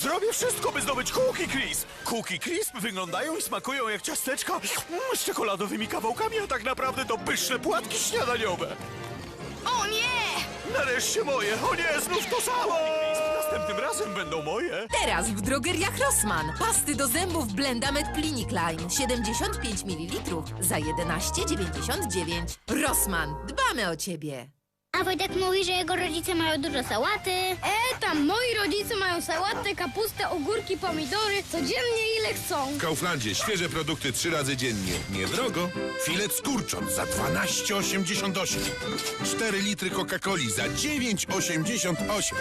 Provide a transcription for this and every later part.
Zrobię wszystko, by zdobyć Cookie Crisp. Cookie Crisp wyglądają i smakują jak ciasteczka mm, z czekoladowymi kawałkami, a tak naprawdę to pyszne płatki śniadaniowe. O nie! Nareszcie moje! O nie, znów to samo! Następnym razem będą moje. Teraz w drogeriach Rossmann. Pasty do zębów Blendamed Clinic Line 75 ml za 11,99. Rossmann, dbamy o ciebie. A Wojtek mówi, że jego rodzice mają dużo sałaty. E, moi rodzice mają sałatę, kapustę, ogórki, pomidory, codziennie ile chcą. W Kauflandzie świeże produkty trzy razy dziennie. Niedrogo. Filet z kurcząt za 12,88. 4 litry Coca-Coli za 9,88.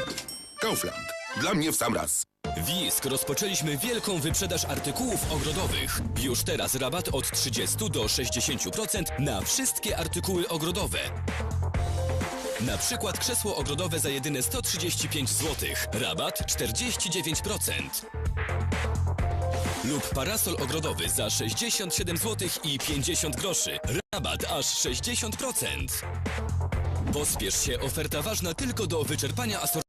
Kaufland. Dla mnie w sam raz. Wisk rozpoczęliśmy wielką wyprzedaż artykułów ogrodowych. Już teraz rabat od 30 do 60% na wszystkie artykuły ogrodowe. Na przykład krzesło ogrodowe za jedyne 135 zł. Rabat 49%. Lub parasol ogrodowy za 67 zł i 50 groszy. Rabat aż 60%. Pospiesz się, oferta ważna tylko do wyczerpania asortymentu.